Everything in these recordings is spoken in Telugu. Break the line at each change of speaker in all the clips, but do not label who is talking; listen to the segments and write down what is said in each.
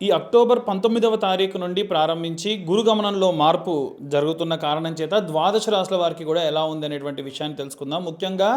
ఈ అక్టోబర్ పంతొమ్మిదవ తారీఖు నుండి ప్రారంభించి గురుగమనంలో మార్పు జరుగుతున్న కారణం చేత ద్వాదశ రాశుల వారికి కూడా ఎలా ఉంది అనేటువంటి విషయాన్ని తెలుసుకుందాం. ముఖ్యంగా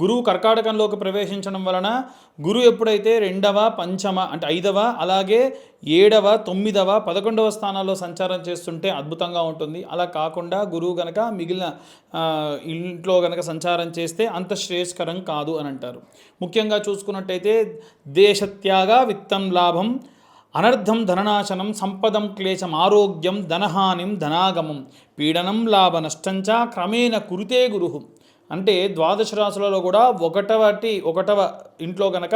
గురువు కర్కాటకంలోకి ప్రవేశించడం వలన గురువు ఎప్పుడైతే రెండవ పంచమ అంటే ఐదవ అలాగే ఏడవ తొమ్మిదవ పదకొండవ స్థానాల్లో సంచారం చేస్తుంటే అద్భుతంగా ఉంటుంది. అలా కాకుండా గురువు గనక మిగిలిన ఇంట్లో గనక సంచారం చేస్తే అంత శ్రేయస్కరం కాదు అని అంటారు. ముఖ్యంగా చూసుకున్నట్టయితే దేశత్యాగ విత్తం లాభం అనర్థం ధననాశనం సంపదం క్లేశం ఆరోగ్యం ధనహానిం ధనాగమం పీడనం లాభ నష్టంచ క్రమేణ కురితే గురు. అంటే ద్వాదశ రాశులలో కూడా ఒకటవటి ఒకటవ ఇంట్లో గనక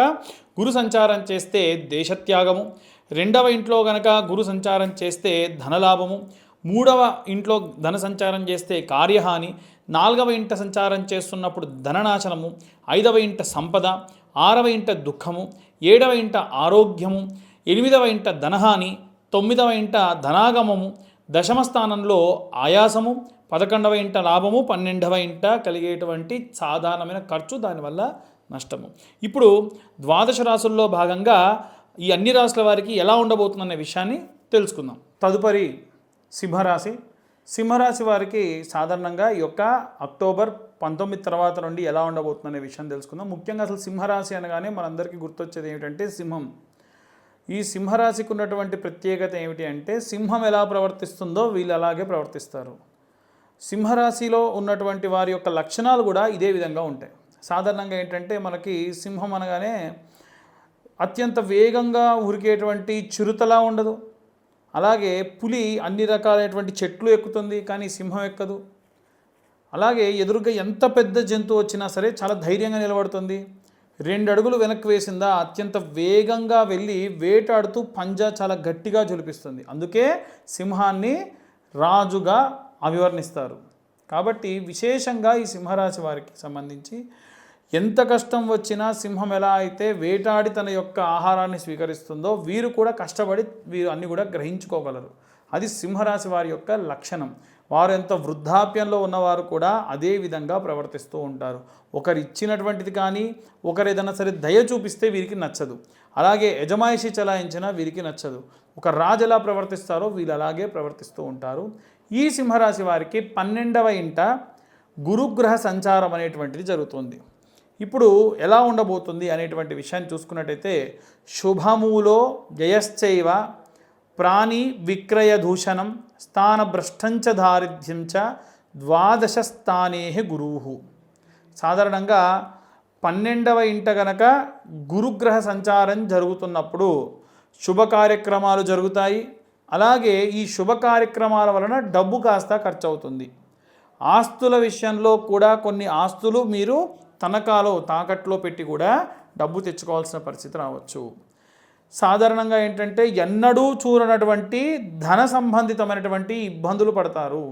గురు సంచారం చేస్తే దేశత్యాగము రెండవ ఇంట్లో గనక గురు సంచారం చేస్తే ధనలాభము మూడవ ఇంట్లో ధన సంచారం చేస్తే కార్యహాని నాలుగవ ఇంట సంచారం చేస్తున్నప్పుడు ధననాశనము ఐదవ ఇంట సంపద ఆరవ ఇంట దుఃఖము ఏడవ ఇంట ఆరోగ్యము ఎనిమిదవ ఇంట ధనహాని తొమ్మిదవ ఇంట ధనాగమము దశమ స్థానంలో ఆయాసము పదకొండవ ఇంట లాభము పన్నెండవ ఇంట కలిగేటువంటి సాధారణమైన ఖర్చు దానివల్ల నష్టము. ఇప్పుడు ద్వాదశ రాసుల్లో భాగంగా ఈ అన్ని రాసుల వారికి ఎలా ఉండబోతుందనే విషయాన్ని తెలుసుకుందాం. తదుపరి సింహరాశి. సింహరాశి వారికి సాధారణంగా ఈ యొక్క అక్టోబర్ పంతొమ్మిది తర్వాత నుండి ఎలా ఉండబోతుందనే విషయం తెలుసుకుందాం. ముఖ్యంగా అసలు సింహరాశి అనగానే మనందరికీ గుర్తొచ్చేది ఏమిటంటే సింహం. ఈ సింహరాశికి ఉన్నటువంటి ప్రత్యేకత ఏమిటి అంటే సింహం ఎలా ప్రవర్తిస్తుందో వీళ్ళు అలాగే ప్రవర్తిస్తారు. సింహరాశిలో ఉన్నటువంటి వారి యొక్క లక్షణాలు కూడా ఇదే విధంగా ఉంటాయి. సాధారణంగా ఏంటంటే మనకి సింహం అనగానే అత్యంత వేగంగా ఉరికేటువంటి చిరుతలా ఉండదు. అలాగే పులి అన్ని రకాలైనటువంటి చెట్లు ఎక్కుతుంది కానీ సింహం ఎక్కదు. అలాగే ఎదురుగా ఎంత పెద్ద జంతువు వచ్చినా సరే చాలా ధైర్యంగా నిలబడుతుంది. రెండు అడుగులు వెనక్కి వేసిందా? అత్యంత వేగంగా వెళ్ళి వేటాడుతూ పంజా చాలా గట్టిగా జులిపిస్తుంది అందుకే సింహాన్ని రాజుగా అభివర్ణిస్తారు. కాబట్టి విశేషంగా ఈ సింహరాశి వారికి సంబంధించి ఎంత కష్టం వచ్చినా సింహం ఎలా అయితే వేటాడి తన యొక్క ఆహారాన్ని స్వీకరిస్తుందో వీరు కూడా కష్టపడి వీరు అన్నీ కూడా గ్రహించుకోగలరు. అది సింహరాశి వారి యొక్క లక్షణం. వారు ఎంత వృద్ధాప్యంలో ఉన్నవారు కూడా అదే విధంగా ప్రవర్తిస్తూ ఉంటారు. ఒకరు ఇచ్చినటువంటిది కానీ ఒకరు ఏదైనా సరే దయ చూపిస్తే వీరికి నచ్చదు. అలాగే యజమాయిషి చలాయించినా వీరికి నచ్చదు. ఒక రాజు ఎలా ప్రవర్తిస్తారో వీళ్ళు అలాగే ప్రవర్తిస్తూ ఉంటారు. ఈ సింహరాశి వారికి పన్నెండవ ఇంట గురుగ్రహ సంచారం అనేటువంటిది జరుగుతుంది. ఇప్పుడు ఎలా ఉండబోతుంది అనేటువంటి విషయాన్ని చూసుకున్నట్టయితే శుభములో జయశ్చైవ ప్రాణి విక్రయ దూషణం స్థానభ్రష్టంచ దారిద్ర్యం చ ద్వాదశ స్థానే గురువు. సాధారణంగా పన్నెండవ ఇంట గనక గురుగ్రహ సంచారం జరుగుతున్నప్పుడు శుభ కార్యక్రమాలు జరుగుతాయి. అలాగే ఈ శుభ కార్యక్రమాల వలన డబ్బు కాస్త ఖర్చు అవుతుంది ఆస్తుల విషయంలో కూడా కొన్ని ఆస్తులు మీరు తనఖాలో తాకట్లో పెట్టి కూడా డబ్బు తెచ్చుకోవాల్సిన పరిస్థితి రావచ్చు. సాధారణంగా ఏంటంటే ఎన్నడూ చూడనటువంటి ధన సంబంధితమైనటువంటి ఇబ్బందులు పడతారు.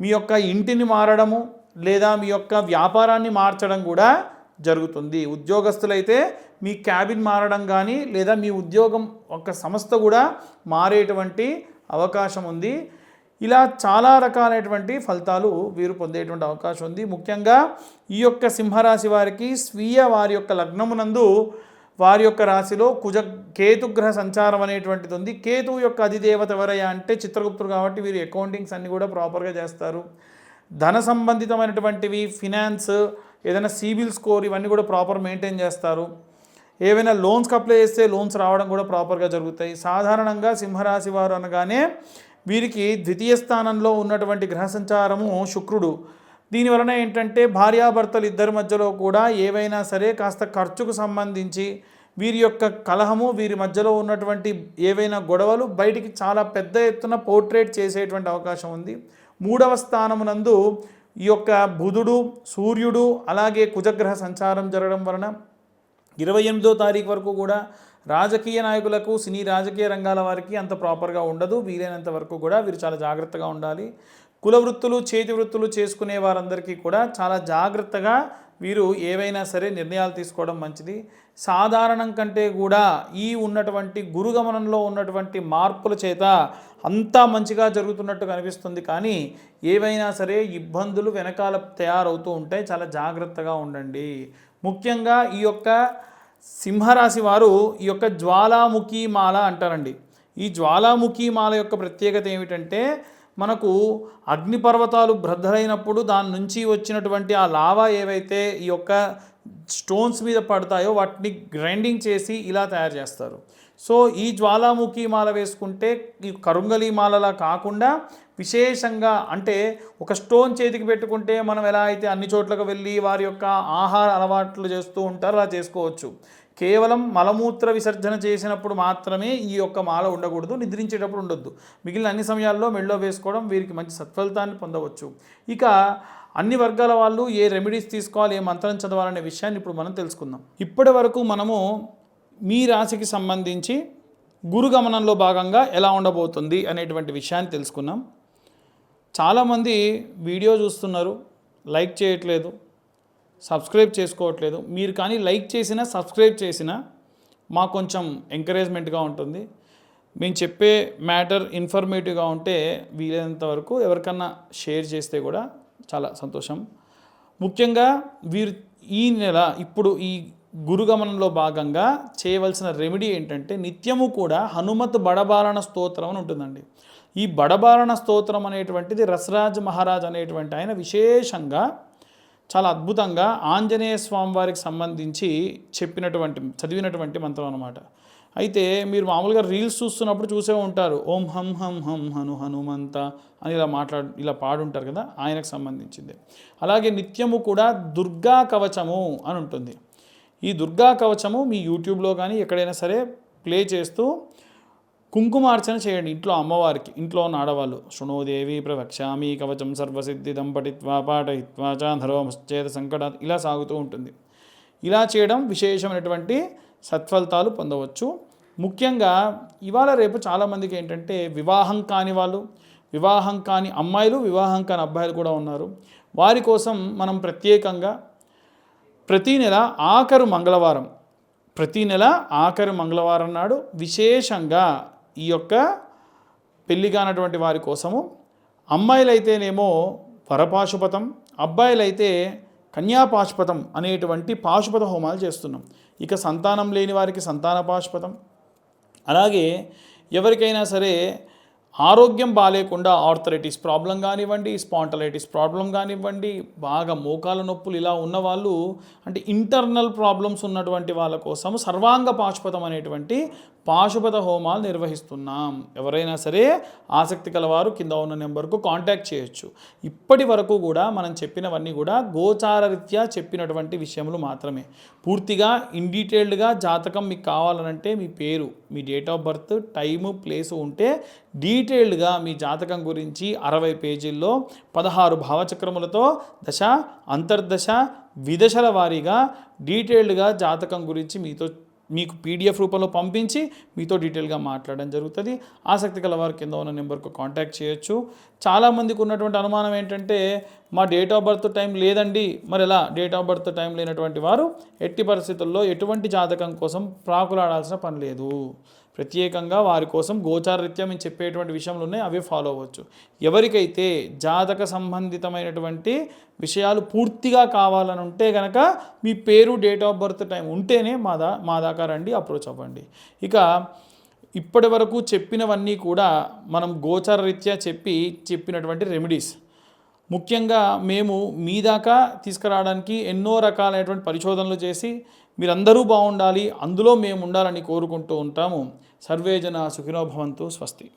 మీ యొక్క ఇంటిని మారడము లేదా మీ యొక్క వ్యాపారాన్ని మార్చడం కూడా జరుగుతుంది. ఉద్యోగస్తులైతే మీ క్యాబిన్ మారడం కానీ లేదా మీ ఉద్యోగం ఒక సంస్థ కూడా మారేటువంటి అవకాశం ఉంది. ఇలా చాలా రకాలైనటువంటి ఫలితాలు వీరు పొందేటువంటి అవకాశం ఉంది. ముఖ్యంగా ఈ యొక్క సింహరాశి వారికి స్వీయ వారి యొక్క లగ్నమునందు వారి యొక్క రాశిలో కుజ కేతుగ్రహ సంచారం అనేటువంటిది ఉంది. కేతువు యొక్క అధిదేవత ఎవరయ్యా అంటే చిత్రగుప్తుడు కాబట్టి వీరు అకౌంటింగ్స్ అన్నీ కూడా ప్రాపర్గా చేస్తారు. ధన సంబంధితమైనటువంటివి ఫినాన్స్ ఏదైనా సిబిల్ స్కోర్ ఇవన్నీ కూడా ప్రాపర్ మెయింటైన్ చేస్తారు. ఏవైనా లోన్స్కి అప్లై చేస్తే లోన్స్ రావడం కూడా ప్రాపర్గా జరుగుతాయి. సాధారణంగా సింహరాశి వారు అనగానే వీరికి ద్వితీయ స్థానంలో ఉన్నటువంటి గ్రహ సంచారము శుక్రుడు. దీనివలన ఏంటంటే భార్యాభర్తలు ఇద్దరి మధ్యలో కూడా ఏవైనా సరే కాస్త ఖర్చుకు సంబంధించి వీరి యొక్క కలహము వీరి మధ్యలో ఉన్నటువంటి ఏవైనా గొడవలు బయటికి చాలా పెద్ద ఎత్తున పోర్ట్రేట్ చేసేటువంటి అవకాశం ఉంది. మూడవ స్థానమునందు ఈ యొక్క బుధుడు సూర్యుడు అలాగే కుజగ్రహ సంచారం జరగడం వలన ఇరవై ఎనిమిదో తారీఖు వరకు కూడా రాజకీయ నాయకులకు సినీ రాజకీయ రంగాల వారికి అంత ప్రాపర్గా ఉండదు. వీలైనంత వరకు కూడా వీరు చాలా జాగ్రత్తగా ఉండాలి. కుల వృత్తులు చేతి వృత్తులు చేసుకునే వారందరికీ కూడా చాలా జాగ్రత్తగా వీరు ఏవైనా సరే నిర్ణయాలు తీసుకోవడం మంచిది. సాధారణం కంటే కూడా ఈ ఉన్నటువంటి గురుగమనంలో ఉన్నటువంటి మార్పుల చేత అంతా మంచిగా జరుగుతున్నట్టు కనిపిస్తుంది. కానీ ఏవైనా సరే ఇబ్బందులు వెనకాల తయారవుతూ ఉంటాయి చాలా జాగ్రత్తగా ఉండండి. ముఖ్యంగా ఈ యొక్క సింహరాశి వారు ఈ యొక్క జ్వాలాముఖి మాల అంటారండి. ఈ జ్వాలాముఖి మాల యొక్క ప్రత్యేకత ఏమిటంటే మనకు అగ్నిపర్వతాలు బ్రద్దలైనప్పుడు దాని నుంచి వచ్చినటువంటి ఆ లావా ఏవైతే ఈ యొక్క స్టోన్స్ మీద పడతాయో వాటిని గ్రైండింగ్ చేసి ఇలా తయారు చేస్తారు. సో ఈ జ్వాలాముఖి మాల వేసుకుంటే ఈ కరుంగలి మాలలా కాకుండా విశేషంగా అంటే ఒక స్టోన్ చేతికి పెట్టుకుంటే మనం ఎలా అయితే అన్ని చోట్లకు వెళ్ళి వారి యొక్క ఆహార అలవాట్లు చేస్తూ ఉంటారో అలా చేసుకోవచ్చు. కేవలం మలమూత్ర విసర్జన చేసినప్పుడు మాత్రమే ఈ యొక్క మాల ఉండకూడదు నిద్రించేటప్పుడు ఉండొద్దు. మిగిలిన అన్ని సమయాల్లో మెళ్ళో వేసుకోవడం వీరికి మంచి సత్ఫలితాన్ని పొందవచ్చు. ఇక అన్ని వర్గాల వాళ్ళు ఏ రెమెడీస్ తీసుకోవాలి ఏ మంత్రం చదవాలనే విషయాన్ని ఇప్పుడు మనం తెలుసుకుందాం. ఇప్పటి వరకు మనము మీ రాశికి సంబంధించి గురుగమనంలో భాగంగా ఎలా ఉండబోతుంది అనేటువంటి విషయాన్ని తెలుసుకున్నాం. చాలామంది వీడియో చూస్తున్నారు లైక్ చేయట్లేదు సబ్స్క్రైబ్ చేసుకోవట్లేదు. మీరు కానీ లైక్ చేసినా సబ్స్క్రైబ్ చేసినా మాకు కొంచెం ఎంకరేజ్మెంట్గా ఉంటుంది. మేము చెప్పే మ్యాటర్ ఇన్ఫర్మేటివ్గా ఉంటే వీలైనంత వరకు ఎవరికన్నా షేర్ చేస్తే కూడా చాలా సంతోషం. ముఖ్యంగా వీరు ఈ నెల ఇప్పుడు ఈ గురుగమనంలో భాగంగా చేయవలసిన రెమెడీ ఏంటంటే నిత్యము కూడా హనుమత్ బడబారణ స్తోత్రం అని ఉంటుందండి. ఈ బడబారణ స్తోత్రం అనేటువంటిది రసరాజ్ మహారాజ్ అనేటువంటి ఆయన విశేషంగా చాలా అద్భుతంగా ఆంజనేయ స్వామి వారికి సంబంధించి చెప్పినటువంటి చదివినటువంటి మంత్రం అనమాట అయితే మీరు మామూలుగా రీల్స్ చూస్తున్నప్పుడు చూసే ఉంటారు ఓం హం హం హం హను హనుమంత అని ఇలా మాట్లాడు ఇలా పాడుంటారు కదా ఆయనకు సంబంధించింది. అలాగే నిత్యము కూడా దుర్గా కవచము అని ఉంటుంది. ఈ దుర్గా కవచము మీ యూట్యూబ్లో కానీ ఎక్కడైనా సరే ప్లే చేస్తూ కుంకుమార్చన చేయండి. ఇంట్లో అమ్మవారికి ఇంట్లో ఉన్న ఆడవాళ్ళు. శృణోదేవి ప్రవక్ష్యామి కవచం సర్వసిద్ధిదం పఠిత్వా పాఠయిత్వా చాధరోమశ్చేత సంకట ఇలా సాగుతూ ఉంటుంది. ఇలా చేయడం విశేషమైనటువంటి సత్ఫలితాలు పొందవచ్చు. ముఖ్యంగా ఇవాళ రేపు చాలామందికి ఏంటంటే వివాహం కాని వాళ్ళు వివాహం కాని అమ్మాయిలు వివాహం కాని అబ్బాయిలు కూడా ఉన్నారు. వారి కోసం మనం ప్రత్యేకంగా ప్రతీ నెల ఆఖరు మంగళవారం ప్రతీ నెల ఆఖరి మంగళవారం నాడు విశేషంగా ఈ యొక్క పెళ్ళి కానటువంటి వారి కోసము అమ్మాయిలైతేనేమో వరపాశుపతం అబ్బాయిలైతే కన్యాపాశుపతం అనేటువంటి పాశుపత హోమాలు చేస్తున్నాం. ఇక సంతానం లేని వారికి సంతాన పాశుపతం అలాగే ఎవరికైనా సరే ఆరోగ్యం బాగాలేకుండా ఆర్థరైటిస్ ప్రాబ్లం కానివ్వండి స్పాంటలైటిస్ ప్రాబ్లం కానివ్వండి బాగా మోకాల నొప్పులు ఇలా ఉన్న వాళ్ళు అంటే ఇంటర్నల్ ప్రాబ్లమ్స్ ఉన్నటువంటి వాళ్ళ కోసం సర్వాంగ పాశుపతం అనేటువంటి పాశుపత హోమాలు నిర్వహిస్తున్నాం. ఎవరైనా సరే ఆసక్తి కలవారు కింద ఉన్న నెంబర్కు కాంటాక్ట్ చేయొచ్చు. ఇప్పటి వరకు కూడా మనం చెప్పినవన్నీ కూడా గోచారరీత్యా చెప్పినటువంటి విషయములు మాత్రమే. పూర్తిగా ఇన్ డీటెయిల్డ్గా జాతకం మీకు కావాలనంటే మీ పేరు మీ date of birth time place ఉంటే డీటెయిల్డ్గా మీ జాతకం గురించి అరవై పేజీల్లో పదహారు భావచక్రములతో దశ అంతర్దశ విదశల వారీగా డీటెయిల్డ్గా జాతకం గురించి మీతో మీకు పీడిఎఫ్ రూపంలో పంపించి మీతో డీటెయిల్గా మాట్లాడడం జరుగుతుంది. ఆసక్తి గల వారు కింద ఉన్న నెంబర్కు కాంటాక్ట్ చేయొచ్చు. చాలామందికి ఉన్నటువంటి అనుమానం ఏంటంటే మా డేట్ ఆఫ్ బర్త్ టైం లేదండి. మరి ఎలా? డేట్ ఆఫ్ బర్త్ టైం లేనటువంటి వారు ఎట్టి పరిస్థితుల్లో ఎటువంటి జాతకం కోసం ప్రాకులాడాల్సిన పని లేదు. ప్రత్యేకంగా వారి కోసం గోచారరీత్యా మేము చెప్పేటువంటి విషయంలో ఉన్నాయి అవే ఫాలో అవ్వచ్చు. ఎవరికైతే జాతక సంబంధితమైనటువంటి విషయాలు పూర్తిగా కావాలని ఉంటే కనుక మీ పేరు డేట్ ఆఫ్ బర్త్ టైం ఉంటేనే మా దా మా దాకా రండి అప్రోచ్ అవ్వండి. ఇక ఇప్పటి వరకు చెప్పినవన్నీ కూడా మనం గోచార రీత్యా చెప్పి చెప్పినటువంటి రెమెడీస్ ముఖ్యంగా మేము మీ దాకా తీసుకురావడానికి ఎన్నో రకాలైనటువంటి పరిశోధనలు చేసి మీరందరూ బాగుండాలి అందులో మేము ఉండాలని కోరుకుంటూ ఉంటాము. సర్వేజన సుఖినో భవంతు స్వస్తి.